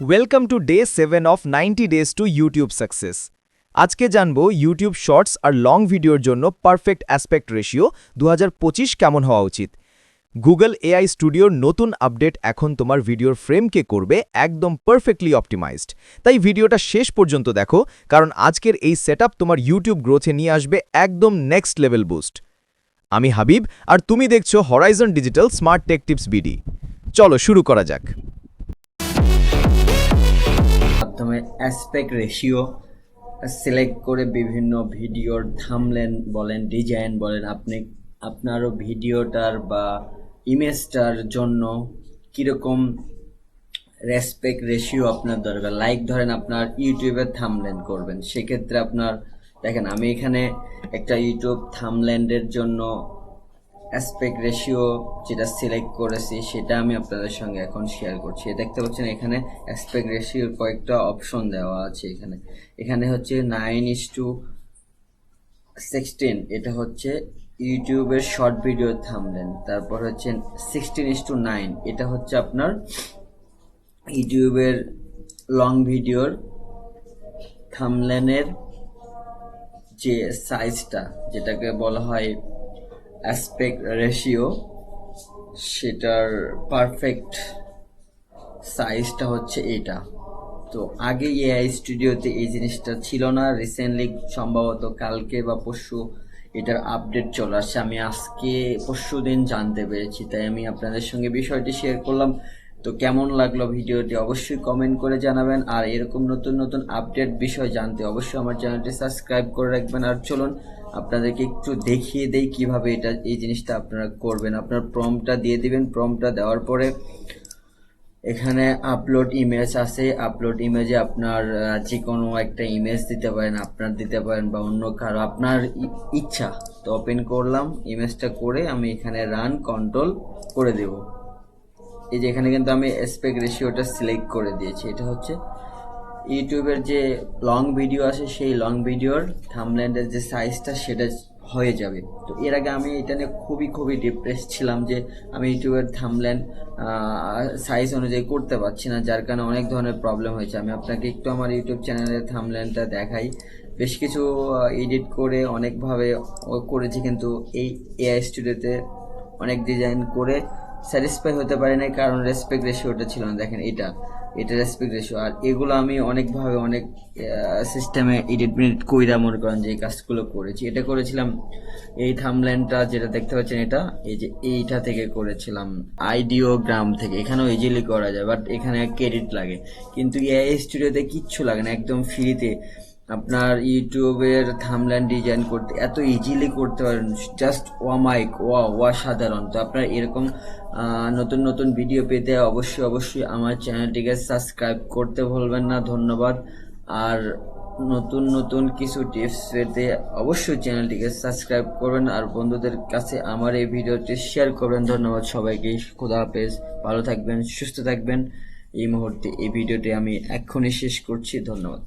Welcome to day seven of ninety days to YouTube success আজকে জানব YouTube shorts আর long ভিডিওর জন্য perfect aspect ratio দু হাজার পঁচিশ কেমন হওয়া উচিত। গুগল এআই স্টুডিওর নতুন আপডেট এখন তোমার ভিডিওর ফ্রেমকে করবে একদম পারফেক্টলি অপটিমাইজড তাই ভিডিওটা শেষ পর্যন্ত দেখো, কারণ আজকের এই সেটআপ তোমার ইউটিউব গ্রোথে নিয়ে আসবে একদম নেক্সট লেভেল বুস্ট আমি হাবিব, আর তুমি দেখছ horizon digital smart tech tips BD চলো শুরু করা যাক। অ্যাসপেক্ট রেশিও সিলেক্ট করে বিভিন্ন ভিডিওর থামলেন বলেন ডিজাইন বলেন, আপনি, আপনারও ভিডিওটার বা ইমেজটার জন্য কীরকম রেসপেক্ট রেশিও আপনার দরকার? লাইক ধরেন আপনার ইউটিউবে থামলেন করবেন, সেক্ষেত্রে আপনার, দেখেন আমি এখানে একটা ইউটিউব থামল্যান্ডের জন্য অ্যাসপেক্ট রেশিও যেটা সিলেক্ট করেছি, সেটা আমি আপনাদের সঙ্গে এখন শেয়ার করছি। দেখতে পাচ্ছেন এখানে অ্যাসপেক্ট রেশিওর কয়েকটা অপশন দেওয়া আছে এখানে। এখানে হচ্ছে নাইন ইস টু সিক্সটিন এটা হচ্ছে ইউটিউবের শর্ট ভিডিও থামলেন তারপর হচ্ছে সিক্সটিন ইস টু নাইন এটা হচ্ছে আপনার ইউটিউবের লং ভিডিওর থামলেনের যে সাইজটা যেটাকে বলা হয় অ্যাসপেক্ট রেশিও সেটার পারফেক্ট সাইজটা হচ্ছে এটা। তো আগে এআই স্টুডিওতে এই জিনিসটা ছিল না। রিসেন্টলি সম্ভবত কালকে বা পরশু এটার আপডেট চলে আসছে। আমি আজকে পরশু দিন জানতে পেরেছি, তাই আমি আপনাদের সঙ্গে বিষয়টি শেয়ার করলাম। তো কেমন লাগল ভিডিওটি অবশ্যই কমেন্ট করে জানাবেন। আর এরকম নতুন নতুন আপডেট বিষয় জানতে অবশ্যই আমার চ্যানেলটি সাবস্ক্রাইব করে রাখবেন। আর চলুন আপনাদেরকে একটু দেখিয়ে দেই কীভাবে এটা, এই জিনিসটা আপনারা করবেন। আপনার প্রমটা দিয়ে দিবেন। প্রমটা দেওয়ার পরে এখানে আপলোড ইমেজ আছে। আপলোড ইমেজে আপনার যে কোনো একটা ইমেজ দিতে পারেন, আপনার দিতে পারেন বা অন্য কারও, আপনার ইচ্ছা। তো ওপেন করলাম ইমেজটা করে আমি এখানে রান কন্ট্রোল করে দেব। এই যে এখানে কিন্তু আমি এসপেক্ট রেশিওটা সিলেক্ট করে দিয়েছি। এটা হচ্ছে ইউটিউবের যে লং ভিডিও আছে, সেই লং ভিডিওর থামল্যান্ডের যে সাইজটা সেটা হয়ে যাবে। তো এর আগে আমি এটা নিয়ে খুবই খুবই ডিপ্রেস ছিলাম যে আমি ইউটিউবের থামল্যান্ড সাইজ অনুযায়ী করতে পারছি না, যার কারণে অনেক ধরনের প্রবলেম হয়েছে। আমি আপনাকে একটু আমার ইউটিউব চ্যানেলের থামল্যান্ডটা দেখাই। বেশ কিছু এডিট করে অনেকভাবে করেছি, কিন্তু এই এআই স্টুডিওতে অনেক ডিজাইন করে স্যাটিসফাই হতে পারি না কারণ রেসপেক্ট রেশিওটা ছিল না। দেখেন এটা এটা রেসপেক্ট রেশিও আর এগুলো আমি অনেকভাবে অনেক সিস্টেমে এডিট মিনিট কইরা মনে করেন যে এই কাজগুলো করেছি। এটা করেছিলাম এই থামল্যান্ডটা যেটা দেখতে পাচ্ছেন এটা, এই যে এইটা থেকে করেছিলাম আইডিও গ্রাম থেকে। এখানেও ইজিলি করা যায় বাট এখানে ক্রেডিট লাগে। কিন্তু এআই স্টুডিওতে কিচ্ছু লাগে না, একদম ফ্রিতে আপনার ইউটিউবের থামল্যান্ড ডিজাইন করতে, এত ইজিলি করতে পারেন জাস্ট ওয়া মাইক ওয়া ওয়া সাধারণ তো আপনার এরকম নতুন নতুন ভিডিও পেতে অবশ্যই অবশ্যই আমার চ্যানেলটিকে সাবস্ক্রাইব করতে ভুলবেন না, ধন্যবাদ। আর নতুন নতুন কিছু টিপস পেতে অবশ্যই চ্যানেলটিকে সাবস্ক্রাইব করবেন। আর বন্ধুদের কাছে আমার এই ভিডিওটি শেয়ার করবেন। ধন্যবাদ সবাইকে, খুদা হাফেজ, ভালো থাকবেন, সুস্থ থাকবেন। এই মুহূর্তে এই ভিডিওটি আমি এক্ষুনি শেষ করছি, ধন্যবাদ।